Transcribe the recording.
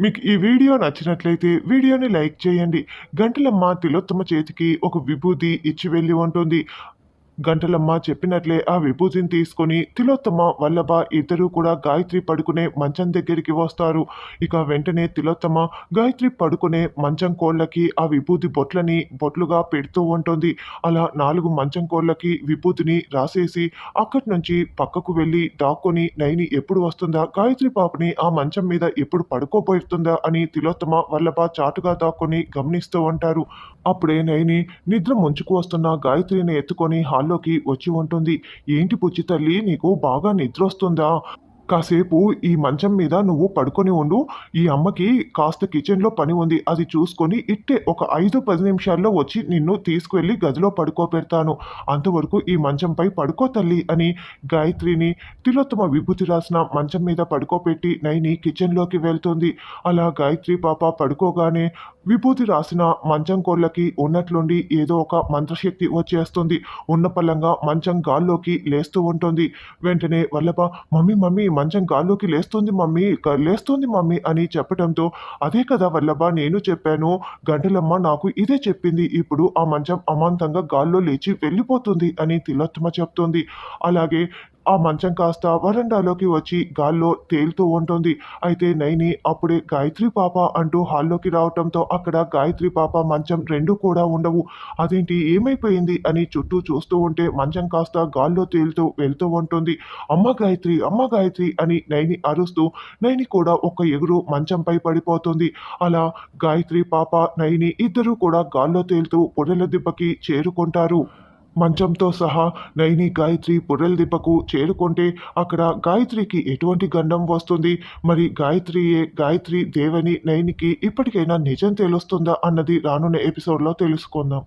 మీకు ఈ వీడియో నచ్చినట్లయితే వీడియోని లైక్ చేయండి. గంటల గంటలమ్మ తిలోత్తమ చేతికి ఒక విభూతి ఇచ్చి వెళ్ళి ఉంటుంది. గంటలమ్మ చెప్పినట్లే ఆ విభూతిని తీసుకొని తిలోత్తమ వల్లభ ఇద్దరూ కూడా గాయత్రి పడుకునే మంచం దగ్గరికి వస్తారు. ఇక వెంటనే తిలోత్తమ గాయత్రి పడుకునే మంచం కోళ్ళకి ఆ విభూతి బొట్లని బొట్లుగా పెడుతూ ఉంటుంది. అలా నాలుగు మంచం కోళ్ళకి విభూతిని రాసేసి అక్కడి నుంచి పక్కకు వెళ్ళి దాక్కుని నైని ఎప్పుడు వస్తుందా? గాయత్రి పాపని ఆ మంచం మీద ఎప్పుడు పడుకోబోతుందా? అని తిలోత్తమ వల్లభ చాటుగా దాక్కుని గమనిస్తూ ఉంటారు. అప్పుడే నైని నిద్ర ముంచుకు వస్తున్న గాయత్రిని ఎత్తుకొని హాల్లోకి వచ్చి ఉంటుంది. ఏంటి పుచ్చి తల్లి? నీకు బాగా నిద్ర వస్తుందా? కాసేపు ఈ మంచం మీద నువ్వు పడుకొని ఉండు. ఈ అమ్మకి కాస్త కిచెన్లో పని ఉంది. అది చూసుకొని ఇట్టే ఒక ఐదు పది నిమిషాల్లో వచ్చి నిన్ను తీసుకువెళ్ళి గదిలో పడుకోబెడతాను అంతవరకు ఈ మంచంపై పడుకో తల్లి అని గాయత్రిని తిలోత్తమ విభూతి రాసిన మంచం మీద పడుకోబెట్టి నైని కిచెన్లోకి వెళ్తుంది. అలా గాయత్రి పాప పడుకోగానే విభూతి రాసిన మంచం కోళ్ళకి ఉన్నట్లుండి ఏదో ఒక మంత్రశక్తి వచ్చేస్తుంది. ఉన్న పల్లంగా మంచం గాల్లోకి లేస్తూ ఉంటుంది. వెంటనే వల్లభ మమ్మీ మమ్మీ మంచం గాల్లోకి లేస్తుంది మమ్మీ లేస్తుంది మమ్మీ అని చెప్పడంతో అదే కదా వల్లభ నేను చెప్పాను. గంటలమ్మ నాకు ఇదే చెప్పింది. ఇప్పుడు ఆ మంచం అమాంతంగా గాల్లో లేచి వెళ్ళిపోతుంది అని తిలోత్తమ చెప్తుంది. అలాగే ఆ మంచం కాస్త వరండాలోకి వచ్చి గాల్లో తేలుతూ ఉంటుంది. అయితే నైని అప్పుడే గాయత్రి పాప అంటూ హాల్లోకి రావటంతో అక్కడ గాయత్రి పాప మంచం రెండు కూడా ఉండవు. అదేంటి? ఏమైపోయింది? అని చుట్టూ చూస్తూ ఉంటే మంచం కాస్త గాల్లో తేలుతూ వెళ్తూ ఉంటుంది. అమ్మ గాయత్రి! అమ్మ గాయత్రి! అని నైని అరుస్తూ నైని కూడా ఒక ఎగురు మంచంపై పడిపోతుంది. అలా గాయత్రి పాప నైని ఇద్దరూ కూడా గాల్లో తేలుతూ పొడల దిబ్బకి చేరుకుంటారు. మంచంతో సహా నైని గాయత్రి పుర్రెల దిబ్బకు చేరుకుంటే అక్కడ గాయత్రికి ఎటువంటి గండం వస్తుంది? మరి గాయత్రియే గాయత్రి దేవని నైనికి ఇప్పటికైనా నిజం తెలుస్తుందా అన్నది రానున్న ఎపిసోడ్లో తెలుసుకుందాం.